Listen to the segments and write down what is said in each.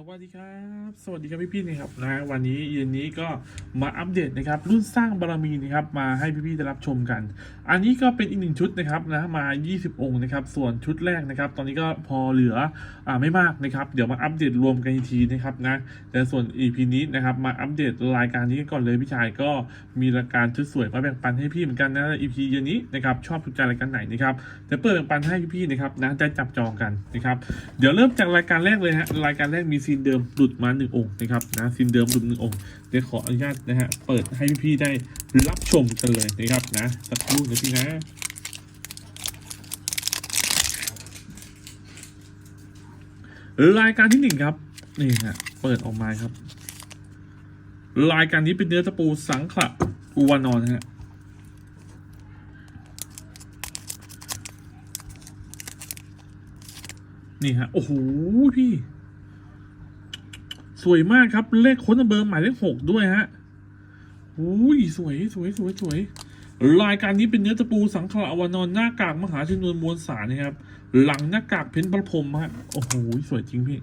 สวัสดีครับ สวัสดีครับพี่ๆนะครับนะวันนี้เย็นนี้ก็มาอัปเดตนะครับรุ่นสร้างบารมีนะครับมาให้พี่ๆได้รับชมกัน อันนี้ก็เป็นอีกหนึ่งชุดนะครับนะมา 20 องค์นะครับส่วนชุดแรกนะครับ ตอนนี้ก็พอเหลืออ่าไม่มากนะครับ เดี๋ยวมาอัปเดตรวมกันอีกทีนะครับนะแต่ส่วน EP นี้นะครับมาอัปเดตรายการนี้กันก่อนเลยพี่ชายก็มีรายการชุดสวยมาแบ่งปันให้พี่เหมือนกันนะ EP เย็นนี้นะครับชอบถูกใจรายการไหนนะครับจะเปิดแบ่งปันให้พี่ๆนะครับนะได้จับจองกันนะครับเดี๋ยวเริ่มจากรายการแรกเลยฮะรายการแรกมีซีนเดิมหลุดมาหนึ่งองค์นะครับนะซีนเดิมหลุดหนึ่งองค์เดี๋ยวขออนุญาตนะฮะเปิดให้พี่ๆได้รับชมกันเลยนะครับนะสักครู่นะพี่นะรายการที่หนึ่งครับนี่ฮะเปิดออกมาครับ รายการนี้เป็นเนื้อตะปูสังขละอุวานอนฮะนี่ฮะ โอ้โหพี่ สวยมากครับ เลขค้นเบอร์หมายเลขหกด้วยฮะอุ้ยสวยสวยสวยสวยรายการนี้เป็นเนื้อตะปูสังขละอวานอนหน้ากากมหาชนวนมวลสารนะครับ หลังหน้ากากเพ้นประพรมฮะโอ้โหสวยจริงพี่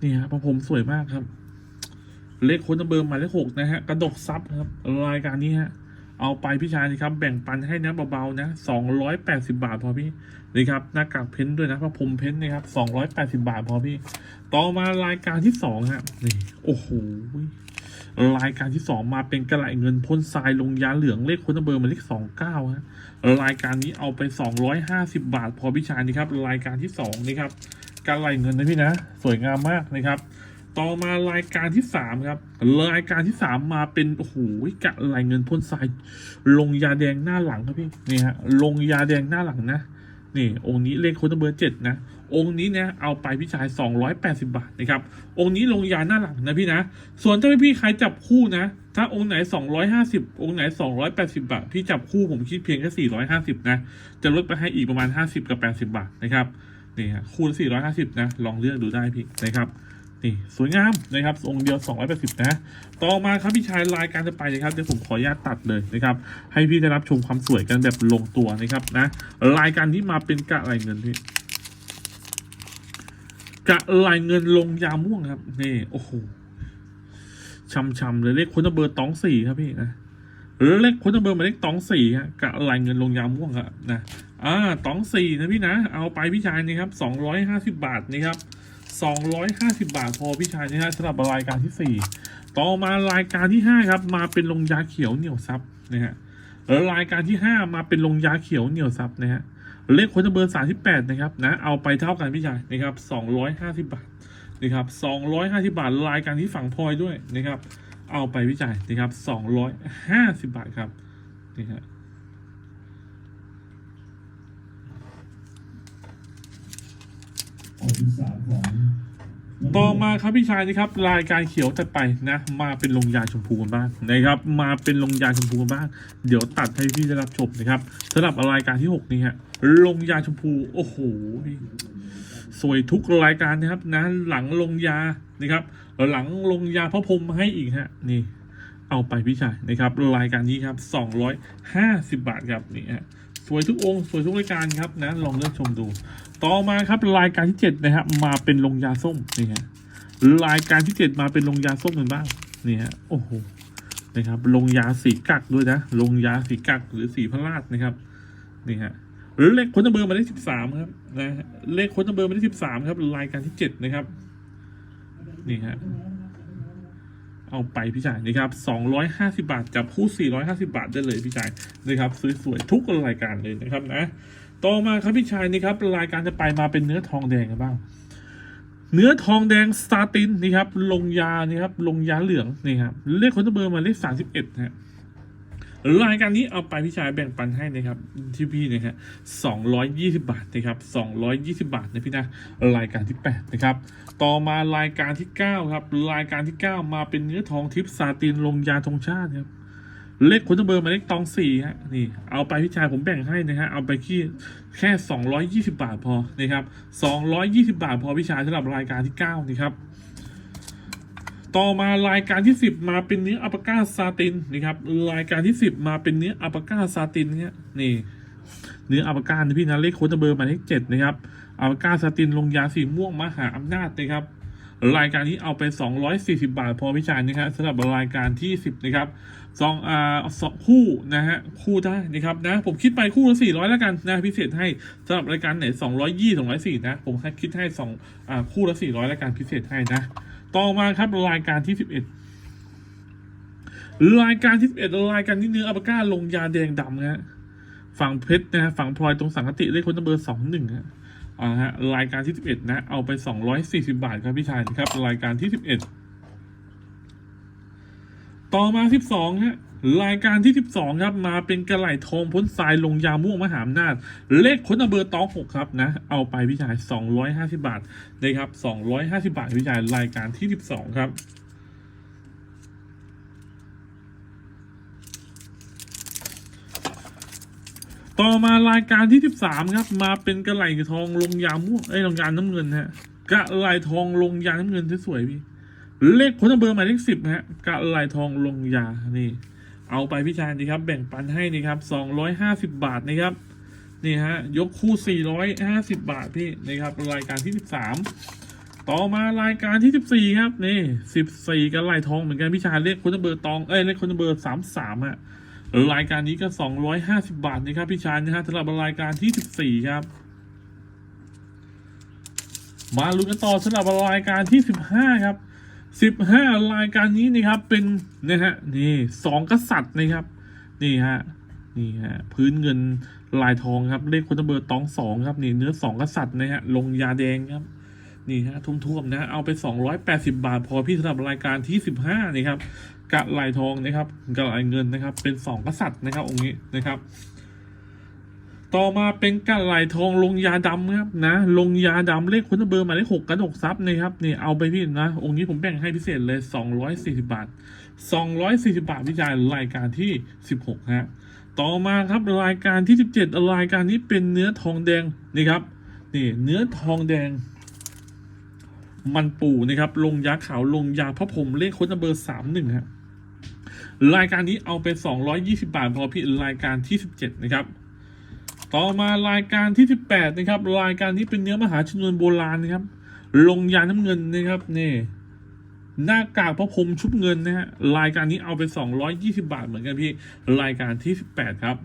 นี่ฮะประพรมสวยมากครับ เลขค้นเบอร์หมายเลขหกนะฮะกระดกซับครับ รายการนี้ฮะ เอาไปพี่ชายนะครับ แบ่งปันให้นะเบาๆนะสองร้อยแปดสิบาทพอพี่นี่ครับหน้ากากเพ้นด้วยนะพระพรมเพ้นนะครับสองร้อยแปดสิบาทพอพี่ ต่อมารายการที่สองฮะนี่โอ้โหรายการที่สองมาเป็นกระไหลเงินพ่นทรายลงยาเหลืองเลขคนเบอร์หมายเลขสองเก้าฮะรายการนี้เอาไปสองร้อยห้าสิบาท พอพี่ชายนี่ครับ รายการที่สองนี่ครับกระไหลเงินนะพี่นะ สวยงามมากนะครับ ต่อมารายการที่สามครับรายการที่สามมาเป็นโอ้โหกะไหลเงินพ่นทรายลงยาแดงหน้าหลังครับพี่นี่ฮะลงยาแดงหน้าหลังนะนี่องค์นี้เลขโค้ดเบอร์เจ็ดนะองค์นี้เนี่ยเอาไปพี่ชายสองร้อยแปดสิบาทนะครับองค์นี้ลงยาหน้าหลังนะพี่นะส่วนถ้าพี่ใครจับคู่นะ ถ้าองค์ไหนสองร้อยห้าสิบองค์ไหนสองร้อยแปดสิบาท พี่จับคู่ผมคิดเพียงแค่สี่ร้อยห้าสิบนะ จะลดไปให้อีกประมาณห้าสิบกับแปดสิบาทนะครับนี่ฮะคู่ละสี่ร้อยห้าสิบนะ ลองเลือกดูได้พี่นะครับ นี่สวยงามนะครับองค์เดียว 280 นะ ต่อมาครับพี่ชายรายการจะไปนะครับเดี๋ยวผมขออนุญาตตัดเลยนะครับ ให้พี่ได้รับชมความสวยกันแบบลงตัวนะครับนะรายการที่มาเป็นกะไหลเงินพี่กะไหลเงินลงยาม่วงครับนี่โอ้โหช่ำๆเลยเลขคุณเบอร์ตองสี่ครับพี่นะเลขคุณเบอร์หมายเลขตองสี่ฮะกะไหลเงินลงยาม่วงครับนะอ่าตองสี่นะพี่นะ เอาไปพี่ชายนี่ครับสองร้อยห้าสิบบาทนี่ครับ 250 บาทพอพี่ชายนะฮะสำหรับรายการที่ 4 ต่อมารายการที่ 5 ครับ มาเป็นลงยาเขียวเหนียวซับนะฮะแล้วรายการที่ 5 มาเป็นลงยาเขียวเหนียวซับนะฮะเลขคนเบอร์38นะครับนะเอาไปเท่ากันพี่ชายนะครับ250บาทนะครับ250บาทรายการที่ฝั่งพลอยด้วยนะครับ เอาไปพี่ชายนะครับ250บาทครับนี่ฮะ ต่อมาครับพี่ชายนะครับรายการเขียวถัดไปนะ มาเป็นลงยาชมพูกันบ้างนะครับ มาเป็นลงยาชมพูกันบ้าง เดี๋ยวตัดให้พี่ได้รับชมนะครับสำหรับรายการที่หกนี่ฮะลงยาชมพูโอ้โหสวยทุกรายการนะครับนะหลังลงยานะครับ หลังลงยาพระพรมให้อีกฮะนี่ เอาไปพี่ชายนะครับ รายการนี้ครับสองร้อยห้าสิบบาทครับนี่ฮะสวยทุกองค์สวยทุกรายการครับนะลองเลือกชมดู ต่อมาครับรายการที่เจ็ดนะครับมาเป็นลงยาส้มนี่ฮะรายการที่เจ็ดมาเป็นลงยาส้มกันบ้างนี่ฮะโอ้โหนะครับลงยาสีกักด้วยนะลงยาสีกักหรือสีพระราชนะครับนี่ฮะหรือเลขคนเบอร์มายเลขสิบสามครับนะเลขคนเบอร์มายเลขสิบสามครับรายการที่เจ็ดนะครับนี่ฮะเอาไปพี่ชายนะครับสองร้อยห้าสิบาท จับคู่สี่ร้อยห้าสิบาทได้เลยพี่ชายนะครับสวยๆทุกรายการเลยนะครับนะ ต่อมาครับพี่ชายนี่ครับรายการจะไปมาเป็นเนื้อทองแดงกันบ้าง เนื้อทองแดงสตาตินนี่ครับลงยานี่ครับลงยาเหลืองนี่ครับเลขคนตเบอร์มาเลขสามสิบเอ็ดนะฮะรายการนี้เอาไปพี่ชายแบ่งปันให้นะครับที่พี่นะฮะสองร้อยยี่สิบาทนะครับสองร้อยยี่สิบาทนะพี่นะรายการที่แปดนะครับต่อมารายการที่เก้าครับรายการที่เก้ามาเป็นเนื้อทองทิพย์ซาตินลงยาธงชาติครับ เลขคุณเบอร์มาเลขตองสี่ฮะนี่เอาไปพี่ชายผมแบ่งให้นะฮะเอาไปที่แค่สองร้อยยี่สิบาทพอนะครับสองร้อยยี่สิบาทพอพี่ชายสำหรับรายการที่เก้านี่ครับต่อมารายการที่สิบมาเป็นเนื้ออัปก้าซาตินนะครับรายการที่สิบมาเป็นเนื้ออัปก้าซาตินเนี่ยนี่เนื้ออัปก้านะพี่นะเลขโค้ดเบอร์มาเลขเจ็ดนะครับอัปก้าซาตินลงยาสีม่วงมหาอำนาจนะครับ รายการนี้เอาไป 240 บาท พอพี่ชายนะครับสำหรับรายการที่ 10 นะครับสองอ่าสองคู่นะฮะคู่ได้นะครับนะผมคิดไปคู่ละ400แล้วกันนะพิเศษให้สำหรับรายการไหน220 204นะผมคิดให้สองอ่าคู่ละ400แล้วกันพิเศษให้นะต่อมาครับรายการที่11รายการที่11รายการที่เนื้ออัปก้าลงยาแดงดำนะฮะฝั่งเพชรนะฮะฝั่งพลอยตรงสังกติเลขคนเบอร์สองหนึ่งฮะ อ่าฮะรายการที่11นะ เอาไป240บาทครับพี่ชายนะครับ รายการที่11ต่อมา12ฮะรายการที่ 12 ครับ มาเป็นกระไหล่ทองพ้นทรายลงยาม่วงมหาอำนาจ เลขคนเบอร์ตองหกครับนะ เอาไปพี่ชาย 250 บาทนะครับ 250 บาทพี่ชายรายการที่ 12 ครับ ต่อมารายการที่ 13 ครับ มาเป็นกระไหล่ทองลงยาม่วงเอ้ยลงยาน้ำเงินฮะกระไหล่ทองลงยาน้ำเงินสวยๆพี่เลขคนเบอร์หมายเลขสิบฮะกระไหล่ทองลงยานี่ เอาไปพี่ชายนี่ครับ แบ่งปันให้นี่ครับสองร้อยห้าสิบบาทนะครับนี่ฮะยกคู่สี่ร้อยห้าสิบบาทพี่นะครับรายการที่สิบสามต่อมารายการที่สิบสี่ครับนี่สิบสี่กระไหล่ทองเหมือนกันพี่ชายเลขคนเบอร์ตองเอ้ยเลขคนเบอร์สามสามฮะ รายการนี้ก็ 250 บาทนะครับพี่ชายนะฮะสำหรับรายการที่ 14 ครับ มาลุ้นกันต่อสำหรับรายการที่ 15 ครับ 15 รายการนี้นะครับเป็นนะฮะนี่สองกษัตริย์นะครับ นี่ฮะนี่ฮะพื้นเงินลายทองครับ เลขคนเบอร์ตองสองครับนี่เนื้อสองกษัตริย์นะฮะลงยาแดงครับ นี่ฮะทุ่มๆนะ เอาไป 280 บาท พอพี่สำหรับรายการที่ 15 นี่ครับ กะลายทองนะครับกะลายเงินนะครับ เป็นสองกษัตริย์นะครับ องค์นี้นะครับ ต่อมาเป็นกะลายทองลงยาดำครับนะ ลงยาดำเลขคุณเบอร์หมายเลขหกกระดกซับนะครับนี่เอาไปพี่นะ องค์นี้ผมแบ่งให้พิเศษเลย240บาท240บาทพี่ชายรายการที่16ฮะต่อมาครับรายการที่ 17 รายการนี้เป็นเนื้อทองแดงนี่ครับนี่เนื้อทองแดง มันปูนะครับ ลงยาขาวลงยาพระพรหมเลขค้นเบอร์สามหนึ่งฮะ รายการนี้เอาไปสองร้อยยี่สิบาทพอพี่รายการที่สิบเจ็ดนะครับ ต่อมารายการที่สิบแปดนะครับ รายการนี้เป็นเนื้อมหาชนวนโบราณนะครับ ลงยาน้ำเงินนะครับนี่หน้ากากพระพรมชุบเงินนะฮะรายการนี้เอาไปสองร้อยยี่สิบาทเหมือนกันพี่รายการที่สิบแปดครับ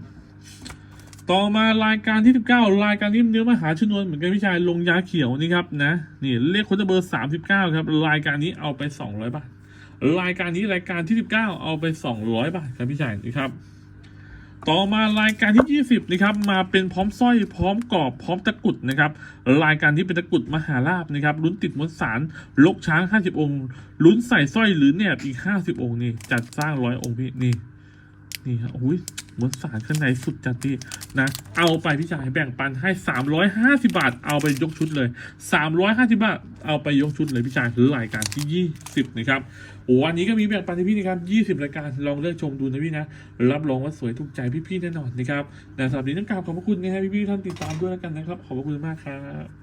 ต่อมารายการที่ 19 รายการนี้เนื้อมหาชนวนเหมือนกันพี่ชายลงยาเขียวนี่ครับนะนี่เลขคนเบอร์ 39 ครับ รายการนี้เอาไป 200 บาท รายการนี้รายการที่ 19 เอาไป 200 บาทครับพี่ชายนะครับ ต่อมารายการที่ 20 นะครับ มาเป็นพร้อมสร้อยพร้อมกรอบพร้อมตะกุดนะครับ รายการที่เป็นตะกุดมหาลาบนะครับลุ้นติดมวลสารลกช้าง 50 องค์ลุ้นใส่สร้อยหรือเนี่ยอีก 50 องค์นี่จัดสร้างร้อยองค์พี่นี่ นี่ฮะโอ้ยมวลสารข้างในสุดจัดพี่นะ เอาไปพี่ชายแบ่งปันให้ 350 บาท เอาไปยกชุดเลย 350 บาท เอาไปยกชุดเลยพี่ชายคือรายการที่ 20 นะครับโอ้วันนี้ก็มีแบ่งปันให้พี่นะครับ20 รายการลองเลือกชมดูนะพี่นะ รับรองว่าสวยถูกใจพี่ๆแน่นอนนะครับแต่สำหรับนี้ต้องกราบขอบพระคุณนะฮะพี่ๆท่านติดตามด้วยแล้วกันนะครับ ขอบพระคุณมากครับ